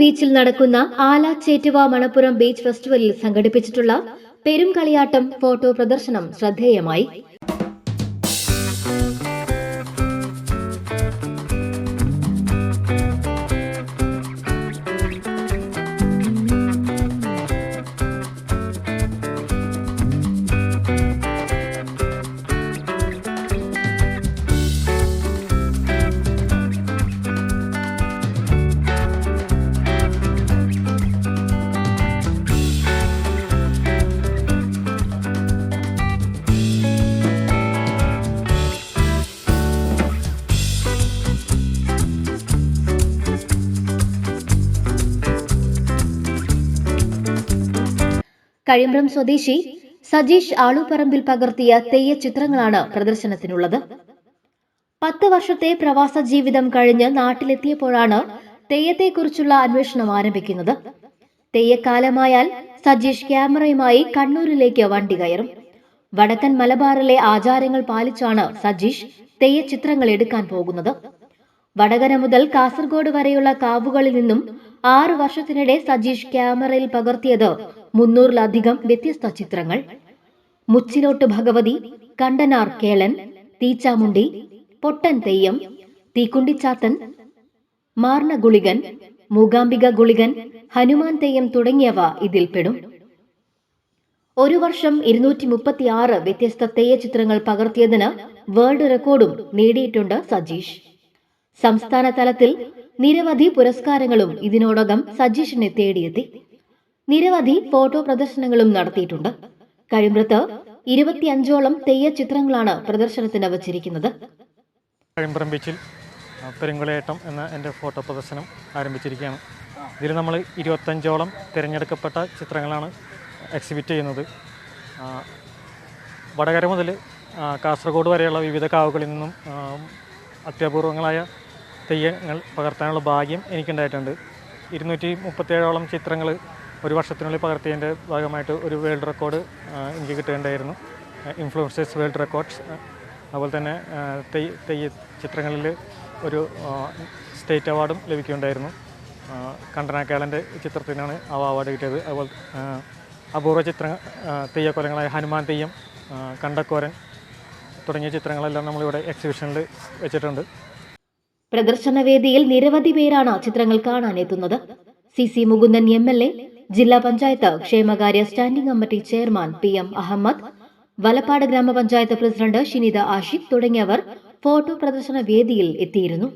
ബീച്ചിൽ നടക്കുന്ന ആല ചേറ്റുവ മണപ്പുറം ബീച്ച് ഫെസ്റ്റിവലിൽ സംഘടിപ്പിച്ചിട്ടുള്ള പെരുംകളിയാട്ടം ഫോട്ടോ പ്രദർശനം ശ്രദ്ധേയമായി. കഴിമ്പ്രം സ്വദേശി സജീഷ് ആളുപറമ്പിൽ പകർത്തിയ തെയ്യ ചിത്രങ്ങളാണ് പ്രദർശനത്തിനുള്ളത്. പത്ത് വർഷത്തെ പ്രവാസ ജീവിതം കഴിഞ്ഞ് നാട്ടിലെത്തിയപ്പോഴാണ് തെയ്യത്തെക്കുറിച്ചുള്ള അന്വേഷണം ആരംഭിക്കുന്നത്. തെയ്യക്കാലമായാൽ സജീഷ് ക്യാമറയുമായി കണ്ണൂരിലേക്ക് വണ്ടി കയറും. വടക്കൻ മലബാറിലെ ആചാരങ്ങൾ പാലിച്ചാണ് സജീഷ് തെയ്യ ചിത്രങ്ങൾ എടുക്കാൻ പോകുന്നത്. വടകര മുതൽ കാസർഗോഡ് വരെയുള്ള കാവുകളിൽ നിന്നും ആറു വർഷത്തിനിടെ സജീഷ് ക്യാമറയിൽ പകർത്തിയത് മുന്നൂറിലധികം വ്യത്യസ്ത ചിത്രങ്ങൾ. മുച്ചിലോട്ട് ഭഗവതി കണ്ടനാർ കേളൻ തീച്ചാമുണ്ടി പൊട്ടൻ തെയ്യം തീക്കുണ്ടിച്ചാത്തൻ മാർണ ഗുളികൻ മൂകാംബിക ഗുളികൻ ഹനുമാൻ തെയ്യം തുടങ്ങിയവ ഇതിൽപ്പെടും ഒരു വർഷം ഇരുന്നൂറ്റി മുപ്പത്തി ആറ് വ്യത്യസ്ത തെയ്യ ചിത്രങ്ങൾ പകർത്തിയതിന് വേൾഡ് റെക്കോർഡും നേടിയിട്ടുണ്ട് സജീഷ്. സംസ്ഥാന തലത്തിൽ നിരവധി പുരസ്കാരങ്ങളും ഇതിനോടകം സജീഷിനെ തേടിയെത്തി. നിരവധി ഫോട്ടോ പ്രദർശനങ്ങളും നടത്തിയിട്ടുണ്ട്. കഴിമ്പ്രത്ത് ഇരുപത്തിയഞ്ചോളം തെയ്യ ചിത്രങ്ങളാണ് പ്രദർശനത്തിന് വച്ചിരിക്കുന്നത്. കഴിമ്പ്രം ബീച്ചിൽ പെരുങ്കുളയേട്ടം എന്ന എന്റെ ഫോട്ടോ പ്രദർശനം ആരംഭിച്ചിരിക്കുകയാണ്. ഇതിൽ നമ്മൾ ഇരുപത്തഞ്ചോളം തിരഞ്ഞെടുക്കപ്പെട്ട ചിത്രങ്ങളാണ് എക്സിബിറ്റ് ചെയ്യുന്നത്. വടകര മുതൽ കാസർഗോഡ് വരെയുള്ള വിവിധ കാവുകളിൽ നിന്നും അത്യപൂർവങ്ങളായ തെയ്യങ്ങൾ പകർത്താനുള്ള ഭാഗ്യം എനിക്കുണ്ടായിട്ടുണ്ട്. ഇരുന്നൂറ്റി മുപ്പത്തേഴോളം ചിത്രങ്ങൾ ഒരു വർഷത്തിനുള്ളിൽ പകർത്തിയതിന്റെ ഭാഗമായിട്ട് ഒരു വേൾഡ് റെക്കോർഡ് എനിക്ക് കിട്ടുകയുണ്ടായിരുന്നു ഇൻഫ്ലുവൻസേഴ്സ് വേൾഡ് റെക്കോർഡ്സ് അതുപോലെ തന്നെ തെയ് തെയ്യ ചിത്രങ്ങളിൽ ഒരു സ്റ്റേറ്റ് അവാർഡും ലഭിക്കുകയുണ്ടായിരുന്നു. കണ്ടനാക്കാളന്റെ ചിത്രത്തിനാണ് ആ അവാർഡ് കിട്ടിയത്. അതുപോലെ അപൂർവ ചിത്ര തെയ്യക്കൊലങ്ങളായ ഹനുമാൻ തെയ്യം കണ്ടക്കോരൻ തുടങ്ങിയ ചിത്രങ്ങളെല്ലാം നമ്മളിവിടെ എക്സിബിഷനിൽ വെച്ചിട്ടുണ്ട്. പ്രദർശനവേദിയിൽ നിരവധി പേരാണ് ചിത്രങ്ങൾ കാണാനെത്തുന്നത്. C C Mukundan M L A ജില്ലാ പഞ്ചായത്ത് ക്ഷേമകാര്യ standing committee chairman P M Ahammed Valappad ഗ്രാമപഞ്ചായത്ത് പ്രസിഡന്റ് ഷിനിത ആഷിഖ് തുടങ്ങിയവർ ഫോട്ടോ പ്രദർശന വേദിയിൽ എത്തിയിരുന്നു.